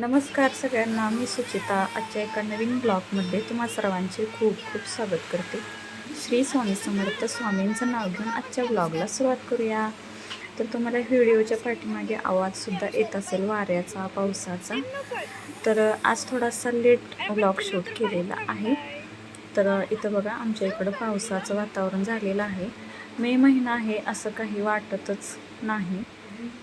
नमस्कार सगळ्यांना मी सुचिता. आजच्या एका नवीन ब्लॉगमध्ये तुम्हा सर्वांचे खूप खूप स्वागत करते. श्री स्वामी समर्थ स्वामींचं नाव घेऊन आजच्या ब्लॉगला सुरुवात करूया. तर तुम्हाला व्हिडिओच्या पाठीमागे आवाजसुद्धा येत असेल वाऱ्याचा पावसाचा. तर आज थोडासा लेट ब्लॉग शूट केलेला आहे. तर इथं बघा आमच्या इकडं पावसाचं वातावरण झालेलं आहे. मे महिना आहे असं काही वाटतच नाही.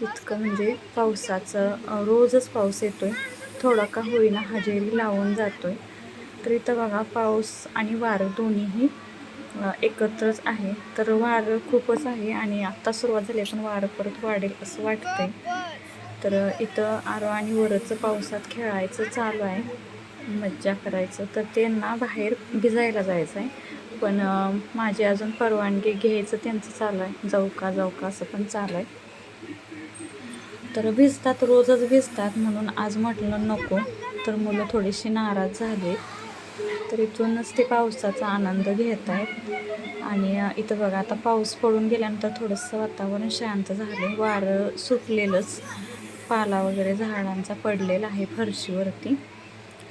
इतकं म्हणजे पावसाचं रोजच पाऊस येतो आहे थोडा का होईना हजेरी लावून जातो आहे तर इथं बघा पाऊस आणि वारं दोन्हीही एकत्रच आहे. तर वारं खूपच आहे आणि आत्ता सुरुवात झाली पण वारं परत वाढेल असं वाटतंय. तर इथं आरो आणि वरचं पावसात खेळायचं चालू आहे. मज्जा करायचं. तर त्यांना बाहेर भिजायला जायचं आहे. पण माझी अजून परवानगी घ्यायचं त्यांचं चालू आहे. जाऊ का जाऊ का असं पण चालू आहे. तर भिजतात रोजच भिजतात म्हणून आज म्हटलं नको. तर मुलं थोडीशी नाराज झाली. तर इथूनच ते पावसाचा आनंद घेत आहेत आणि इथं बघा आता पाऊस पडून गेल्यानंतर थोडंसं वातावरण शांत झालं वारं सुटलेलंच. पाला वगैरे झाडांचा पडलेला आहे फरशीवरती.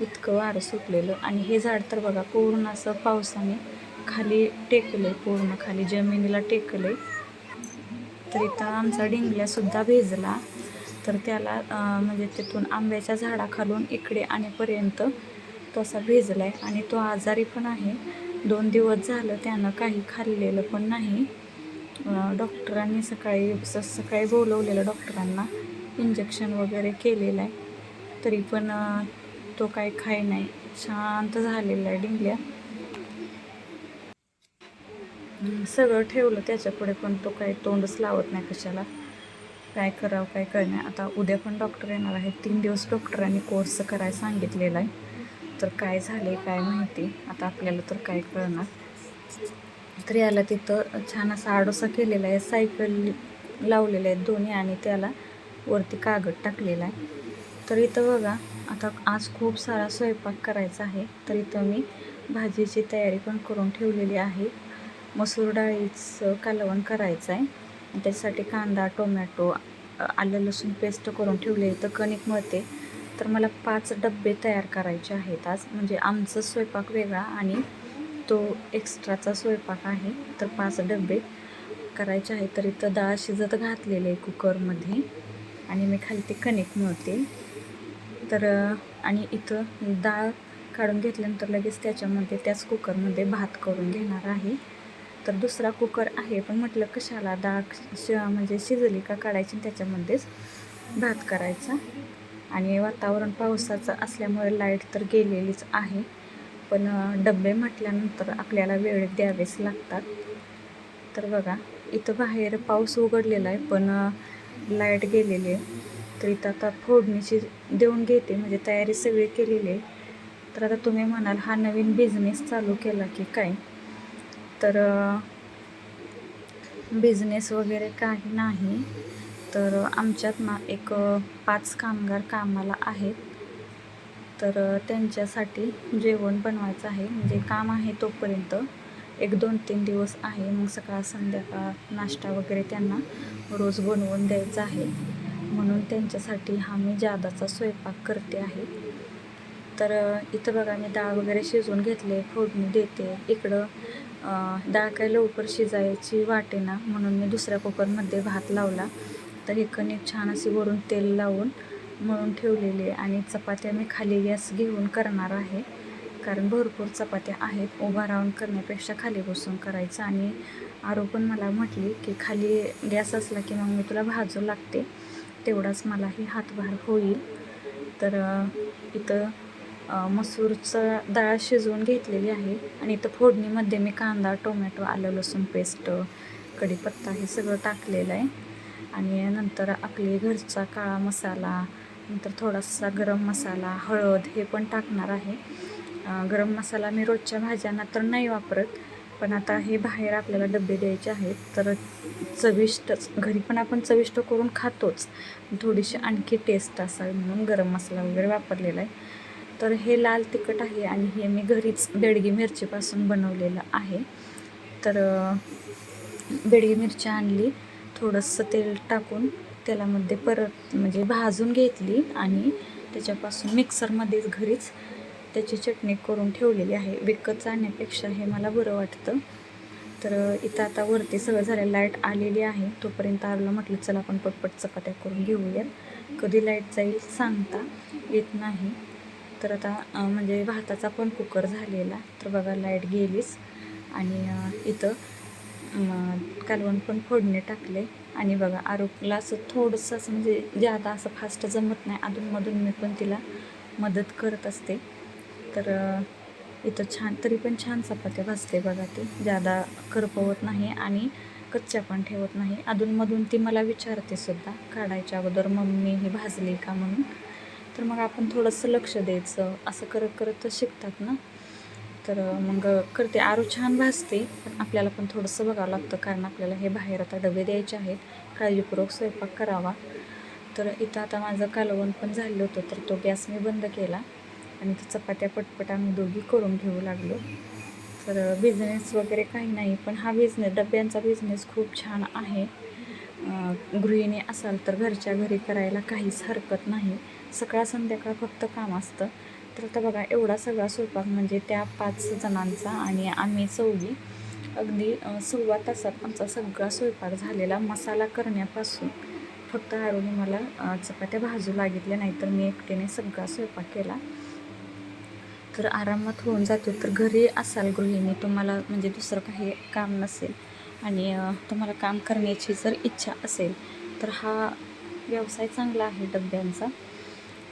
इतकं वारं सुटलेलं. आणि हे झाड तर बघा पूर्ण असं पावसाने खाली टेकलं आहे पूर्ण खाली जमिनीला टेकले तर इथं आमचा डिंगल्यासुद्धा भिजला. तर त्याला म्हणजे तिथून आंब्याच्या झाडाखालून इकडे आणेपर्यंत तो असा भिजला आहे आणि तो आजारी पण आहे. दोन दिवस झालं त्यानं काही खाल्लेलं पण नाही. डॉक्टरांनी सकाळी स सकाळी बोलवलेलं डॉक्टरांना. इंजेक्शन वगैरे केलेलं आहे तरी पण तो काही खाय नाही. शांत झालेला आहे डिंगल्या सगळं ठेवलं त्याच्यापुढे पण तो काही तोंडच लावत नाही कशाला. काय करावं काय कळणार आता उद्या पण डॉक्टर येणार आहे तीन दिवस डॉक्टरांनी कोर्स करायला सांगितलेला आहे. तर काय झाले काय माहिती? आता आपल्याला तर काय कळणार. तर याला तिथं छान असा आडोसा केलेला आहे. सायकल लावलेले आहेत दोन्ही आणि त्याला वरती कागद टाकलेला आहे. तर इथं बघा आता आज खूप सारा स्वयंपाक करायचा आहे. तर इथं मी भाजीची तयारी पण करून ठेवलेली आहे. मसूर डाळीचं कालवण करायचं आहे. त्याच्यासाठी कांदा टोमॅटो आलं लसूण पेस्ट करून ठेवले. तर कणिक मळते. तर मला पाच डब्बे तयार करायचे आहेत आज. म्हणजे आमचं स्वयंपाक वेगळा आणि तो एक्स्ट्राचा स्वयंपाक आहे. तर पाच डबे करायचे आहे तर इथं डाळ शिजत घातलेले आहे कुकरमध्ये. आणि मी खाली ते कणिक मिळते. तर आणि इथं डाळ काढून घेतल्यानंतर लगेच त्याच्यामध्ये त्याच कुकरमध्ये भात करून घेणार आहे. तर दुसरा कुकर आहे. पण म्हटलं कशाला डाळ श म्हणजे शिजली का काढायची त्याच्यामध्येच भात करायचा. आणि वातावरण पावसाचं असल्यामुळे लाइट तर गेलेलीच आहे. पण डबे म्हटल्यानंतर आपल्याला वेळ द्यावेच लागतात. तर बघा इथं बाहेर पाऊस उघडलेला आहे पण लाइट गेलेली आहे. तर इथं आता फोडणीची देऊन घेते म्हणजे तयारी सगळी केलेली आहे. तर आता तुम्ही म्हणाल हा नवीन बिझनेस चालू केला की काय? तर बिझनेस वगैरे काही नाही. तर आमच्यात ना एक पाच कामगार कामाला आहेत. तर त्यांच्यासाठी जेवण बनवायचं आहे. म्हणजे काम आहे तोपर्यंत. एक दोन तीन दिवस आहे. मग सकाळ संध्याकाळ नाश्ता वगैरे त्यांना रोज बनवून द्यायचा आहे. म्हणून त्यांच्यासाठी हा मी जादाचा स्वयंपाक करते आहे. तर इथं बघा मी डाळ वगैरे शिजवून घेतले फोडणी देते. इकडं डाळ काय लवकर शिजायची वाटेना म्हणून मी दुसऱ्या कुकरमध्ये भात लावला. तर हे कणिक छान अशी वरून तेल लावून म्हणून ठेवलेली आहे आणि चपात्या मी खाली गॅस घेऊन करणार आहे. कारण भरपूर चपात्या आहेत उभा राहून करण्यापेक्षा खाली बसून करायचं. आणि आरो पण मला म्हटली की खाली गॅस असला की मग मी तुला भाजू लागते तेवढाच मलाही हातभार होईल. तर इथं मसूरचं डाळ शिजवून घेतलेली आहे आणि इथं फोडणीमध्ये मी कांदा टोमॅटो आलं लसूण पेस्ट कढीपत्ता हे सगळं टाकलेलं आहे. आणि नंतर आपले घरचा काळा मसाला नंतर थोडासा गरम मसाला हळद हे पण टाकणार आहे. गरम मसाला मी रोजच्या भाज्यांना तर नाही वापरत पण आता हे बाहेर आपल्याला डबे द्यायचे आहेत तर चविष्टच घरी पण आपण चविष्ट करून खातोच. थोडीशी आणखी टेस्ट असावी म्हणून गरम मसाला वगैरे वापरलेला आहे. तर हे लाल तिखट आहे आणि हे मी घरीच बेडगी मिरचीपासून बनवलेलं आहे. तर बेडगी मिरची आणली थोडंसं तेल टाकून तेलामध्ये परत म्हणजे भाजून घेतली आणि त्याच्यापासून मिक्सरमध्येच घरीच त्याची चटणी करून ठेवलेली आहे. विकत आणण्यापेक्षा हे मला बरं वाटतं. तर इथं आता वरती सगळं झालं लाइट आलेली आहे. तोपर्यंत आरला म्हटलं चला आपण पटपट चपात्या करून घेऊयात कधी लाइट जाईल सांगता येत नाही. तर आता म्हणजे भाताचा पण कुकर झालेला. तर बघा लाइट गेलीच. आणि इथं कालवण पण फोडणे टाकले. आणि बघा आरोपला असं थोडंसं असं म्हणजे ज्यादा असं फास्ट जमत नाही अधूनमधून मी पण तिला मदत करत असते. तर इथं छान तरी पण छान चपात्या भाजते बघा ती. ज्यादा करपवत नाही आणि कच्च्या पण ठेवत नाही. अधूनमधून ती मला विचारते सुद्धा काढायच्या अगोदर मम्मी ही भाजली का म्हणून. तर मग आपण थोडंसं लक्ष द्यायचं. असं करत करत शिकतात ना. तर मग करते. आरू छान भासते पण आपल्याला पण थोडंसं बघावं लागतं. कारण आपल्याला हे बाहेर आता डबे द्यायचे आहेत. काळजीपूर्वक स्वयंपाक करावा. तर इथं आता माझं कालवण पण झालं होतं तर तो गॅस मी बंद केला. आणि तो चपात्या पटपट आम्ही दोघी करून घेऊ लागलो. तर बिझनेस वगैरे काही नाही पण हा बिझनेस डब्यांचा बिझनेस खूप छान आहे. गृहिणी असाल तर घरच्या घरी करायला काहीच हरकत नाही. सकाळ संध्याकाळ फक्त काम असतं. तर आता बघा एवढा सगळा स्वयंपाक म्हणजे त्या पाच जणांचा आणि आम्ही चौघी अगदी सव्वा तासात आमचा सगळा स्वयंपाक झालेला मसाला करण्यापासून. फक्त आरोने मला चपात्या भाजू लागितल्या नाही तर मी एकटीने सगळा स्वयंपाक केला. तर आरामात होऊन जातो. तर घरी असाल गृहिणी तुम्हाला म्हणजे दुसरं काही काम नसेल आणि तुम्हाला काम करण्याची जर इच्छा असेल तर हा व्यवसाय चांगला आहे डब्यांचा.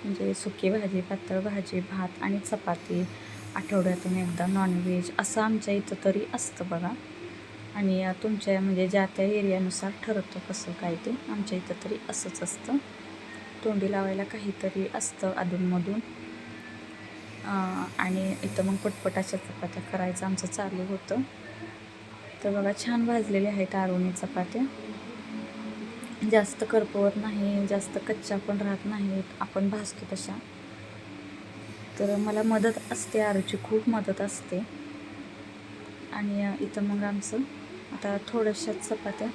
म्हणजे सुकी भाजी पातळ भाजी भात आणि चपाती आठवड्यातून एकदा नॉनव्हेज असं आमच्या इथं तरी असतं बघा. आणि तुमच्या म्हणजे ज्या त्या एरियानुसार ठरतं कसं काय ते आमच्या इथं तरी असंच असतं. तोंडी लावायला काहीतरी असतं अधूनमधून. आणि इथं मग पटपटाच्या चपात्या करायचं आमचं चालू होतं. तर बघा छान भाजलेल्या आहेत आरोणी चपात्या. जास्त करपवत नाही जास्त कच्च्या पण राहत नाहीत. आपण भाजतो तशा. तर मला मदत असते आरूची खूप मदत असते. आणि इथं मग आमचं आता थोड्याशाच चपात्या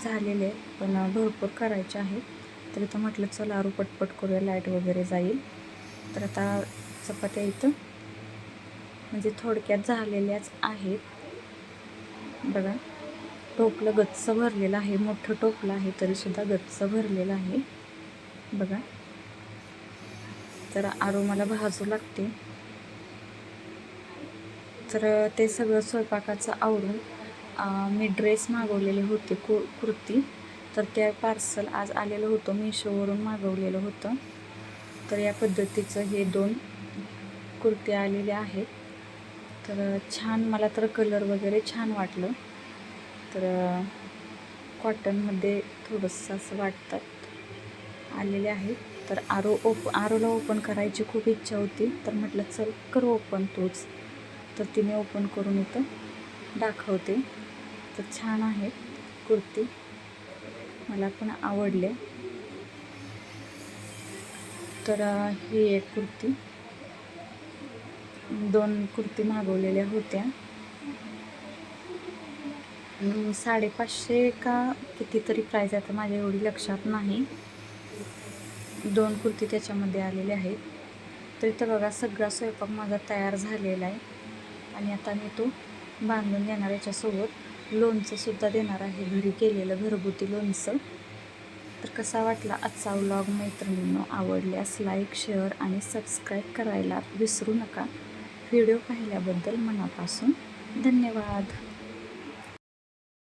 झालेल्या आहेत पण भरपूर करायच्या आहेत. तर इथं म्हटलं चला आरू पटपट करूया लाइट वगैरे जाईल. तर आता चपात्या इथं म्हणजे थोडक्यात झालेल्याच आहेत. बघा. टोपलं गच्च भरलेलं आहे मोठं टोपलं आहे तरीसुद्धा गच्च भरलेलं आहे. बघा. तर आरो मला भाजू लागते. तर ते सगळं स्वयंपाकाचं आवरून मी ड्रेस मागवलेले होते कु कुर्ती. तर त्या पार्सल आज आलेलं होतं मिशोवरून मागवलेलं होतं. तर या पद्धतीचं हे दोन कुर्त्या आलेल्या आहेत. तर छान मला तर कलर वगैरे छान वाटलं. तर कॉटनमध्ये थोडंसं असं वाटतात आलेले आहेत तर आरो ओप आरोला ओपन करायची खूप इच्छा होती. तर म्हटलं चल कर ओपन तूच. तर तिने ओपन करून इथं दाखवते. तर छान आहे कुर्ती. मला पण आवडले. तर ही एक कुर्ती. दोन कुर्ती मागवलेल्या होत्या. साडेपाचशे का कितीतरी प्राईज आहे आता माझ्या एवढी लक्षात नाही. दोन कुर्ती त्याच्यामध्ये आलेल्या आहेत. तर इथं बघा सगळा स्वयंपाक माझा तयार झालेला आहे. आणि आता मी तो बांधून देणार याच्यासोबत. लोणचंसुद्धा देणार आहे घरी केलेलं घरगुती लोणचं. तर कसा वाटला आजचा व्लॉग मैत्रिणींनो आवडल्यास लाईक शेअर आणि सबस्क्राईब करायला विसरू नका. व्हिडिओ पाहिल्याबद्दल मनापासून धन्यवाद.